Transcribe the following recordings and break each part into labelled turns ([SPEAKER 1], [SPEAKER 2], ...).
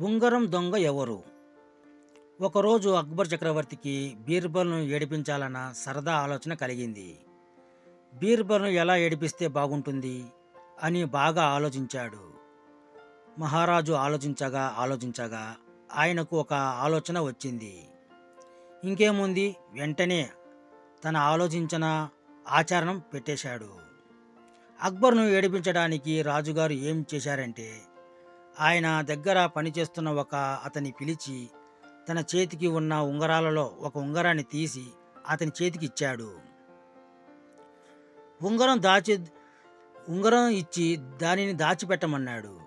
[SPEAKER 1] ఉంగరం దొంగ ఎవరు? ఒకరోజు అక్బర్ చక్రవర్తికి బీర్బల్ను ఏడిపించాలన్న సరదా ఆలోచన కలిగింది. బీర్బల్ను ఎలా ఏడిపిస్తే బాగుంటుంది అని బాగా ఆలోచించాడు. మహారాజు ఆలోచించగా ఆలోచించగా ఆయనకు ఒక ఆలోచన వచ్చింది. ఇంకేముంది? వెంటనే తన ఆలోచించిన ఆచరణం పెట్టేశాడు. అక్బర్ను ఏడిపించడానికి రాజుగారు ఏం చేశారంటే ఆయన దగ్గర పనిచేస్తున్న ఒక అతని పిలిచి తన చేతికి ఉన్న ఉంగరాలలో ఒక ఉంగరాన్ని తీసి అతని చేతికి ఇచ్చాడు. ఉంగరం దాచి ఉంగరం ఇచ్చి దానిని దాచిపెట్టమన్నాడు.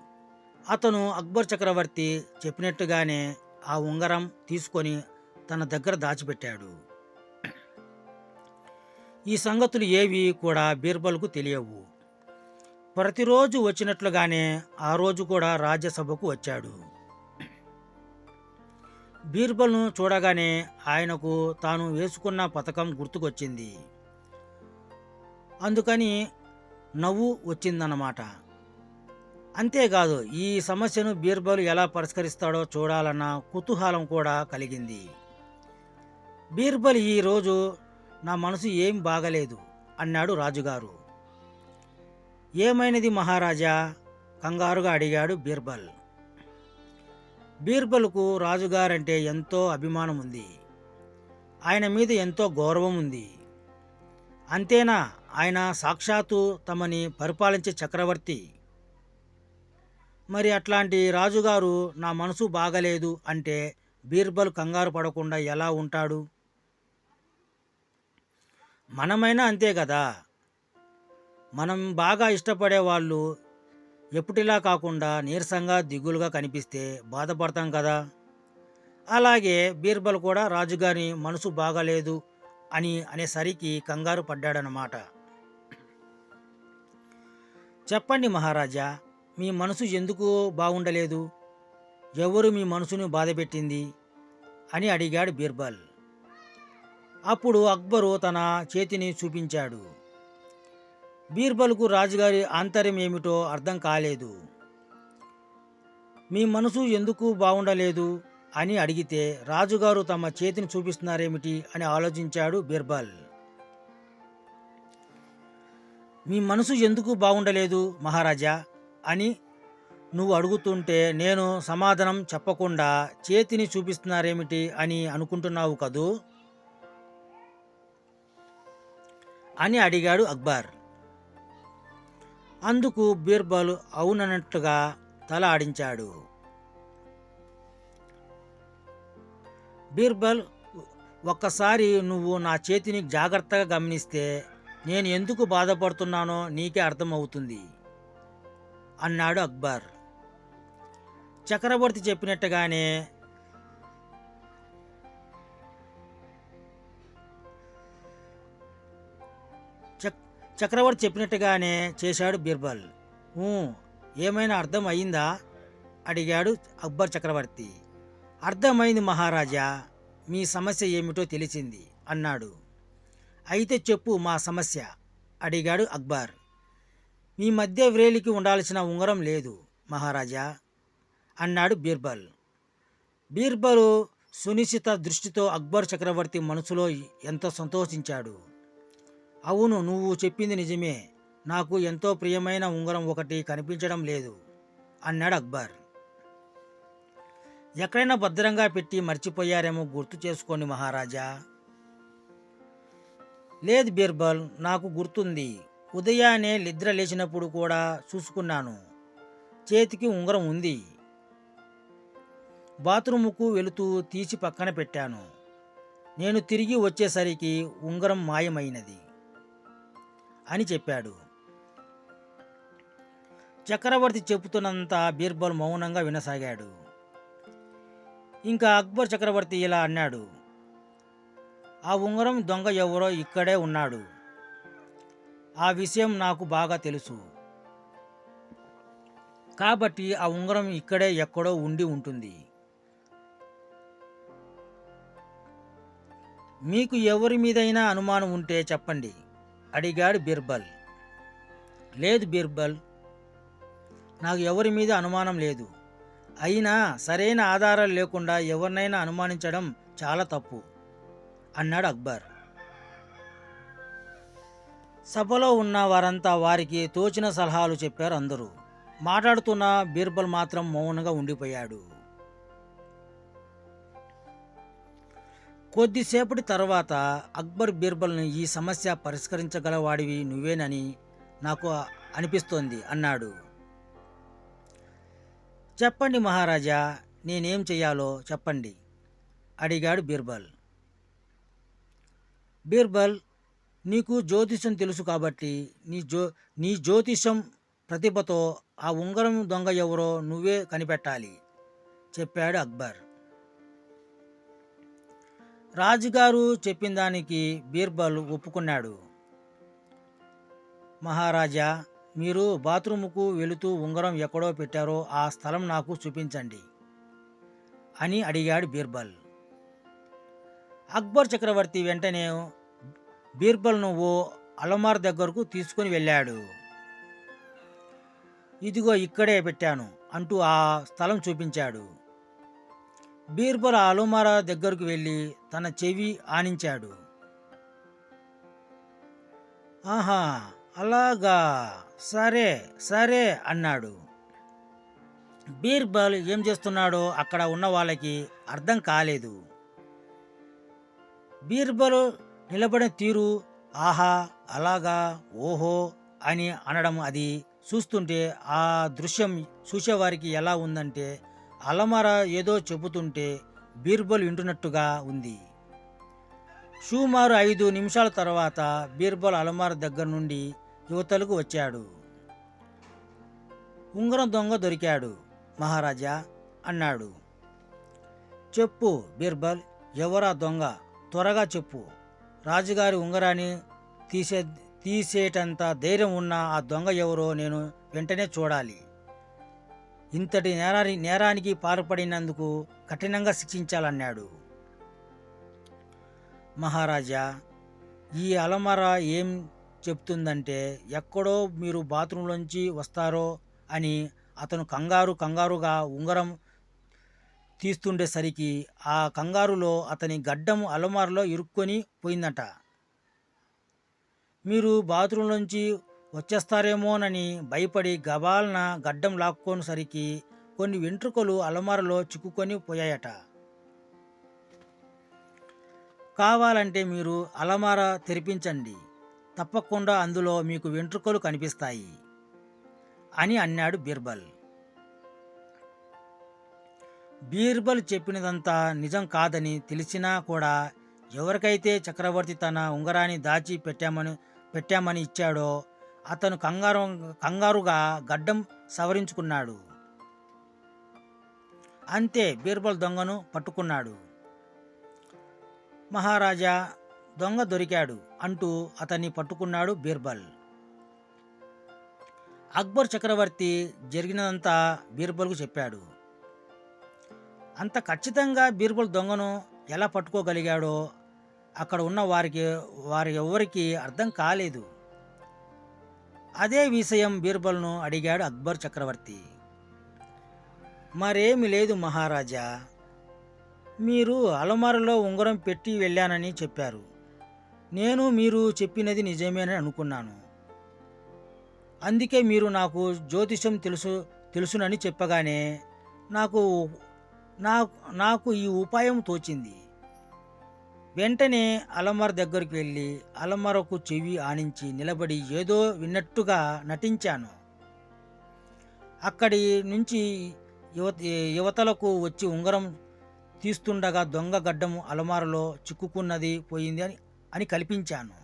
[SPEAKER 1] అతను అక్బర్ చక్రవర్తి చెప్పినట్టుగానే ఆ ఉంగరం తీసుకొని తన దగ్గర దాచిపెట్టాడు. ఈ సంగతులు ఏవి కూడా బీర్బల్కు తెలియవు. ప్రతిరోజు వచ్చినట్లుగానే ఆ రోజు కూడా రాజ్యసభకు వచ్చాడు. బీర్బల్ను చూడగానే ఆయనకు తాను వేసుకున్న పథకం గుర్తుకొచ్చింది. అందుకని నవ్వు వచ్చిందన్నమాట. అంతేకాదు ఈ సమస్యను బీర్బల్ ఎలా పరిష్కరిస్తాడో చూడాలన్న కుతూహలం కూడా కలిగింది. బీర్బల్ ఈ రోజు నా మనసు ఏం బాగలేదు అన్నాడు రాజుగారు. ఏమైనది మహారాజా? కంగారుగా అడిగాడు బీర్బల్. బీర్బల్కు రాజుగారంటే ఎంతో అభిమానం ఉంది ఆయన మీద ఎంతో గౌరవం ఉంది అంతేనా? ఆయన సాక్షాత్తు తమని పరిపాలించే చక్రవర్తి. మరి అట్లాంటి రాజుగారు నా మనసు బాగలేదు అంటే బీర్బల్ కంగారు పడకుండా ఎలా ఉంటాడు? మనమైనా అంతే కదా మనం బాగా ఇష్టపడే వాళ్ళు ఎప్పటిలా కాకుండా నీరసంగా దిగులుగా కనిపిస్తే బాధపడతాం కదా. అలాగే బీర్బల్ కూడా రాజుగారి మనసు బాగాలేదు అని అనేసరికి కంగారు పడ్డాడనమాట చెప్పండి మహారాజా మీ మనసు ఎందుకు బాగుండలేదు? ఎవరు మీ మనసును బాధపెట్టింది? అని అడిగాడు బీర్బల్. అప్పుడు అక్బరు తన చేతిని చూపించాడు. బీర్బల్కు రాజుగారి ఆంతర్యం ఏమిటో అర్థం కాలేదు. మీ మనసు ఎందుకు బాగుండలేదు అని అడిగితే రాజుగారు తమ చేతిని చూపిస్తున్నారేమిటి అని ఆలోచించాడు బీర్బల్. మీ మనసు ఎందుకు బాగుండలేదు మహారాజా అని నువ్వు అడుగుతుంటే నేను సమాధానం చెప్పకుండా చేతిని చూపిస్తున్నారేమిటి అని అనుకుంటున్నావు కదూ? అని అడిగాడు అక్బర్. అందుకు బీర్బల్ అవునన్నట్టుగా తల ఆడించాడు. బీర్బల్ ఒక్కసారి నువ్వు నా చేతిని జాగ్రత్తగా గమనిస్తే నేను ఎందుకు బాధపడుతున్నానో నీకే అర్థమవుతుంది అన్నాడు అక్బర్. చక్రవర్తి చెప్పినట్టుగానే చక్రవర్తి చెప్పినట్టుగానే చేశాడు బీర్బల్. ఏమైనా అర్థం అయిందా అడిగాడు అక్బర్ చక్రవర్తి. అర్థమైంది మహారాజా మీ సమస్య ఏమిటో తెలిసింది అన్నాడు. అయితే చెప్పు మా సమస్య అడిగాడు అక్బర్. మీ మధ్య వ్రేలికి ఉండాల్సిన ఉంగరం లేదు మహారాజా అన్నాడు బీర్బల్. బీర్బల్ సునిశ్చిత దృష్టితో అక్బర్ చక్రవర్తి మనసులో ఎంతో సంతోషించాడు. అవును నువ్వు చెప్పింది నిజమే. నాకు ఎంతో ప్రియమైన ఉంగరం ఒకటి కనిపించడం లేదు అన్నాడు అక్బర్. ఎక్కడైనా భద్రంగా పెట్టి మర్చిపోయారేమో గుర్తు చేసుకోండి మహారాజా. లేదు బీర్బల్ నాకు గుర్తుంది. ఉదయాన్నే నిద్ర లేచినప్పుడు కూడా చూసుకున్నాను. చేతికి ఉంగరం ఉంది. బాత్రూముకు వెళుతూ తీసి పక్కన పెట్టాను. నేను తిరిగి వచ్చేసరికి ఉంగరం మాయమైనది. అని చెప్పాడు. చక్రవర్తి చెబుతున్నంత బీర్బల్ మౌనంగా వినసాగాడు. ఇంకా అక్బర్ చక్రవర్తి ఇలా అన్నాడు. ఆ ఉంగరం దొంగ ఎవరో ఇక్కడే ఉన్నాడు. ఆ విషయం నాకు బాగా తెలుసు. కాబట్టి ఆ ఉంగరం ఇక్కడే ఎక్కడో ఉండి ఉంటుంది. మీకు ఎవరి మీదైనా అనుమానం ఉంటే చెప్పండి. అడిగాడు బీర్బల్. లేదు బీర్బల్ నాకు ఎవరి మీద అనుమానం లేదు. అయినా సరైన ఆధారాలు లేకుండా ఎవరినైనా అనుమానించడం చాలా తప్పు అన్నాడు అక్బర్. సభలో ఉన్న వారంతా వారికి తోచిన సలహాలు చెప్పారు అందరూ. మాట్లాడుతున్న బీర్బల్ మాత్రం మౌనంగా ఉండిపోయాడు. కొద్దిసేపటి తర్వాత అక్బర్ బీర్బల్ని ఈ సమస్య పరిష్కరించగలవాడివి నువ్వేనని నాకు అనిపిస్తోంది అన్నాడు. చెప్పండి మహారాజా నేనేం చెయ్యాలో చెప్పండి అడిగాడు బీర్బల్. బీర్బల్ నీకు జ్యోతిషం తెలుసు కాబట్టి నీ జ్యో నీ జ్యోతిషం ప్రతిభతో ఆ ఉంగరం దొంగ ఎవరో నువ్వే కనిపెట్టాలి చెప్పాడు అక్బర్. రాజుగారు చెప్పిన దానికి బీర్బల్ ఒప్పుకున్నాడు. మహారాజా మీరు బాత్రూముకు వెళుతూ ఉంగరం ఎక్కడో పెట్టారో ఆ స్థలం నాకు చూపించండి అని అడిగాడు బీర్బల్. అక్బర్ చక్రవర్తి వెంటనే బీర్బల్ను ఓ అలమార్ దగ్గరకు తీసుకుని వెళ్ళాడు. ఇదిగో ఇక్కడే పెట్టాను అంటూ ఆ స్థలం చూపించాడు. బీర్బల్ ఆ దగ్గరకు వెళ్ళి తన చెవి ఆనించాడు. ఆహా అలాగా. సరే సరే అన్నాడు. బీర్బల్ ఏం చేస్తున్నాడో అక్కడ ఉన్న వాళ్ళకి అర్థం కాలేదు. బీర్బల్ నిలబడిన తీరు ఆహా అలాగా ఓహో అని అనడం అది చూస్తుంటే ఆ దృశ్యం చూసేవారికి ఎలా ఉందంటే అలమర ఏదో చెబుతుంటే బీర్బల్ వింటున్నట్టుగా ఉంది. సుమారు ఐదు నిమిషాల తర్వాత బీర్బల్ అలమార దగ్గర నుండి యువతలకు వచ్చాడు. ఉంగరం దొంగ దొరికాడు మహారాజా అన్నాడు. చెప్పు బీర్బల్ ఎవరా దొంగ? త్వరగా చెప్పు. రాజుగారి ఉంగరాన్ని తీసే తీసేటంత ధైర్యం ఉన్న ఆ దొంగ ఎవరో నేను వెంటనే చూడాలి. ఇంతటి నేరాని నేరానికి పాల్పడినందుకు కఠినంగా శిక్షించాలన్నాడు. మహారాజా ఈ అలమర ఏం చెప్తుందంటే ఎక్కడో మీరు బాత్రూంలోంచి వస్తారో అని అతను కంగారు కంగారుగా ఉంగరం తీస్తుండేసరికి ఆ కంగారులో అతని గడ్డం అలమారలో ఇరుక్కొని పోయిందట. మీరు బాత్రూంలోంచి వచ్చేస్తారేమోనని భయపడి గబాలన గడ్డం లాక్కోనిసరికి కొన్ని వెంట్రుకలు అలమారలో చిక్కుకొని పోయాయట. కావాలంటే మీరు అలమార తెరిపించండి. తప్పకుండా అందులో మీకు వెంట్రుకలు కనిపిస్తాయి అని అన్నాడు బీర్బల్. బీర్బల్ చెప్పినదంతా నిజం కాదని తెలిసినా కూడా ఎవరికైతే చక్రవర్తి తన ఉంగరాన్ని దాచి పెట్టామని పెట్టామని ఇచ్చాడో అతను కంగారు కంగారుగా గడ్డం సవరించుకున్నాడు. అంతే బీర్బల్ దొంగను పట్టుకున్నాడు. మహారాజా దొంగ దొరికాడు అంటూ అతన్ని పట్టుకున్నాడు బీర్బల్. అక్బర్ చక్రవర్తి జరిగినదంతా బీర్బల్కు చెప్పాడు. అంత ఖచ్చితంగా బీర్బల్ దొంగను ఎలా పట్టుకోగలిగాడో అక్కడ ఉన్న వారికి వారి ఎవరికి అర్థం కాలేదు. అదే విషయం బీర్బల్ను అడిగాడు అక్బర్ చక్రవర్తి. మరేమి లేదు మహారాజా మీరు అలమారలో ఉంగరం పెట్టి వెళ్ళానని చెప్పారు. నేను మీరు చెప్పినది నిజమేనని అనుకున్నాను. అందుకే మీరు నాకు జ్యోతిషం తెలుసు తెలుసునని చెప్పగానే నాకు నాకు ఈ ఉపాయం తోచింది. వెంటనే అలమర దగ్గరికి వెళ్ళి అలమరకు చెవి ఆనించి నిలబడి ఏదో విన్నట్టుగా నటించాను. అక్కడి నుంచి యువత యువతలకు వచ్చి ఉంగరం తీస్తుండగా దొంగ గడ్డం అలమారలో చిక్కుకున్నది పోయింది అని అని కల్పించాను.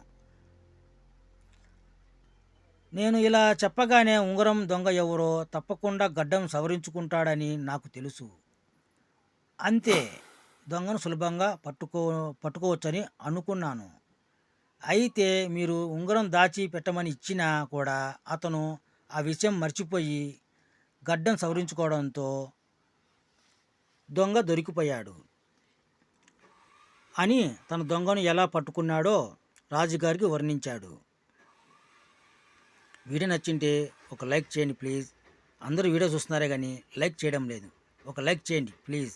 [SPEAKER 1] నేను ఇలా చెప్పగానే ఉంగరం దొంగ ఎవరో తప్పకుండా గడ్డం సవరించుకుంటాడని నాకు తెలుసు. అంతే. దొంగను సులభంగా పట్టుకో పట్టుకోవచ్చని అనుకున్నాను. అయితే మీరు ఉంగరం దాచి పెట్టమని ఇచ్చినా కూడా అతను ఆ విషయం మర్చిపోయి గడ్డం సవరించుకోవడంతో దొంగ దొరికిపోయాడు. అని తన దొంగను ఎలా పట్టుకున్నాడో రాజుగారికి వర్ణించాడు. వీడియో నచ్చింటే ఒక లైక్ చేయండి ప్లీజ్. అందరూ వీడియో చూస్తున్నారే కానీ లైక్ చేయడం లేదు. ఒక లైక్ చేయండి ప్లీజ్.